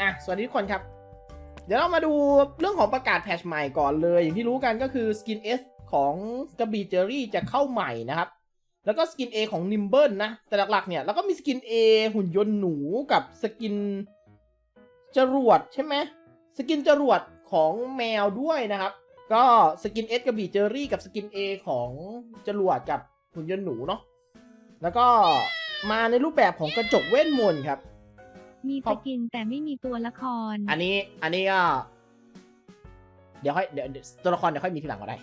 อะสวัสดีทุกคนครับ เดี๋ยวเรามาดูเรื่องของประกาศแพทชใหม่ก่อนเลย อย่างที่รู้กันก็คือสกิน S ของกระบี่เจอรี่จะเข้าใหม่นะครับ แล้วก็สกิน A ของนิมเบิลนะ แต่หลักๆเนี่ยแล้วก็มีสกิน A หุ่นยนต์หนูกับสกินจรวดใช่ไหมสกินจรวดของแมวด้วยนะครับ ก็สกิน S กระบี่เจอรี่กับสกิน A ของจรวดกับหุ่นยนต์หนูเนาะแล้วก็มาในรูปแบบของกระจกเวทมนต์ครับ มีสกินแต่ไม่มีตัวละคร อันนี้ อันนี้ก็ เดี๋ยวค่อยเดี๋ยวเดี๋ยวตัวละครเดี๋ยวค่อยมีทีหลังก็ได้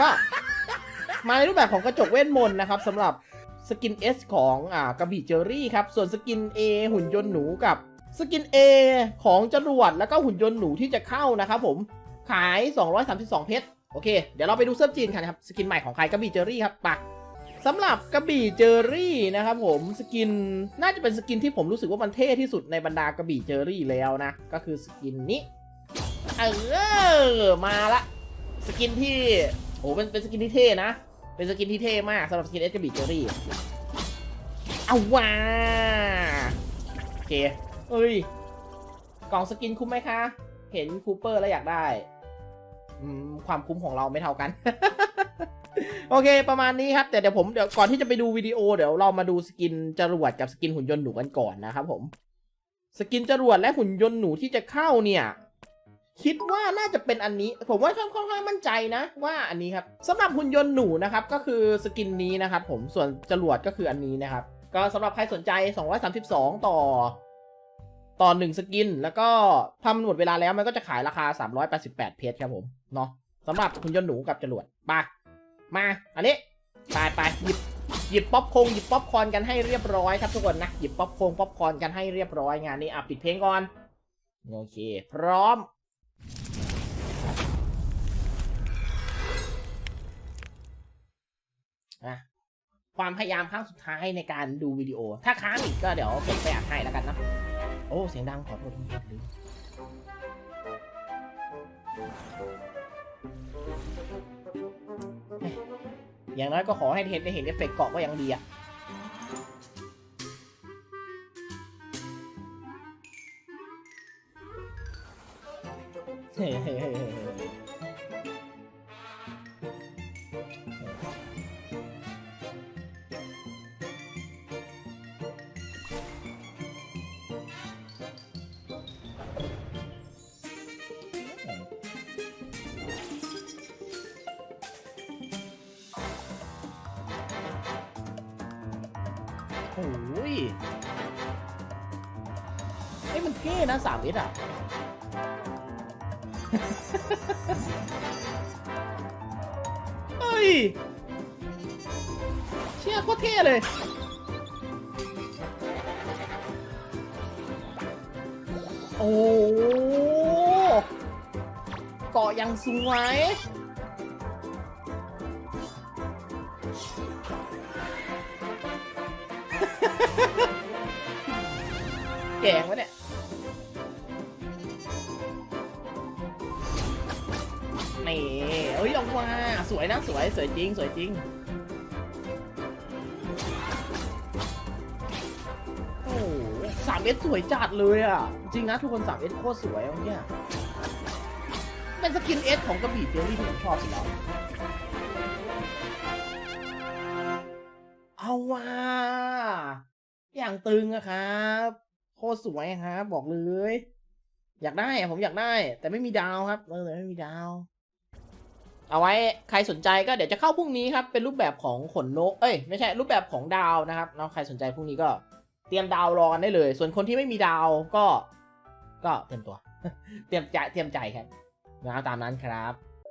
ก็มาในรูปแบบของกระจกเวทมนต์นะครับสำหรับสกิน S ของอ่ากระบี่เจอรี่ครับ ส่วนสกิน A หุ่นยนต์หนูกับสกิน A ของจรวดแล้วก็หุ่นยนต์หนูที่จะเข้านะครับผมขาย 232 เพชรโอเค เดี๋ยวเราไปดูเสื้อจีนกันครับ สกินใหม่ของใครกระบี่เจอรี่ครับไปะ สำหรับกระบี่เจอรี่นะครับผมสกินน่าจะเป็นสกินที่ผมรู้สึกว่ามันเท่ที่สุดในบรรดากระบี่เจอรี่แล้วนะ ก็คือสกินนี้เออมาละสกินที่โอ้เป็นเป็นสกินที่เท่นะ เป็นสกินที่เท่มากสำหรับสกินเอสกระบี่เจอรี่เอาว่าโอเคเอ้ยกล่องสกินคุ้มไหมคะ เห็นคูเปอร์แล้วอยากได้ความคุ้มของเราไม่เท่ากัน โอเค ประมาณนี้ครับ แต่เดี๋ยวผมเดี๋ยวก่อนที่จะไปดูวิดีโอเดี๋ยวเรามาดูสกินจรวดกับสกินหุ่นยนต์หนูกันก่อนนะครับผม สกินจรวดและหุ่นยนต์หนูที่จะเข้าเนี่ยคิดว่าน่าจะเป็นอันนี้ ผมว่าค่อนข้างมั่นใจนะ ว่าอันนี้ครับสำหรับหุ่นยนต์หนูนะครับ ก็คือสกินนี้นะครับ ผมส่วนจรวดก็คืออันนี้นะครับ ก็สำหรับใครสนใจ 232 ต่อ ต่อ1สกิน แล้วก็ทำหมดเวลาแล้วมันก็จะขายราคา 388 เพชรครับผมเนาะสำหรับหุ่นยนต์หนูกับจรวดไป มาอันนี้ไปไปหยิบหยิบป๊อปคงหยิบป๊อปคอนกันให้เรียบร้อยครับทุกคนนะหยิบป๊อปคงป๊อปคอนกันให้เรียบร้อยงานนี้อะปิดเพลงก่อนโอเค พร้อมอะความพยายามครั้งสุดท้ายในการดูวิดีโอ ถ้าค้างอีกก็เดี๋ยวผมไปอัดให้แล้วกันนะ โอ้ เสียงดังขอโทษทุกคนลืม อย่างน้อยก็ขอให้เห็นได้เห็นเอฟเฟกต์เกาะก็ยังดีอะเฮ้ โอ้ยเฮ้ยมันเท่นะสามเอสอะ เฮ้ย เชี่ยโคตรเท่เลยโอ้เกาะยังสวย แกงวะเนี่ย นี่เอ้ยออกมาสวยนะสวยสวยจริง สวยจริง โอ้สามเอสสวยจัดเลยอะ จริงนะทุกคนสามเอสโคตรสวยอะเนี่ยเป็นสกินเอสของกระบี่เจอรี่ที่ผมชอบสุดแล้วเอาว่า อย่างตึงอะครับ โคตรสวยครับบอกเลย อยากได้ผมอยากได้ แต่ไม่มีดาวครับเออไม่มีดาว เอาไว้ใครสนใจก็เดี๋ยวจะเข้าพรุ่งนี้ครับ เป็นรูปแบบของขนนก เอ้ยไม่ใช่รูปแบบของดาวนะครับเนาะใครสนใจพรุ่งนี้ก็เตรียมดาวรอกันได้เลย ส่วนคนที่ไม่มีดาวก็ ก็เตรียมตัว เตรียมใจเตรียมใจครับนะตามนั้นครับ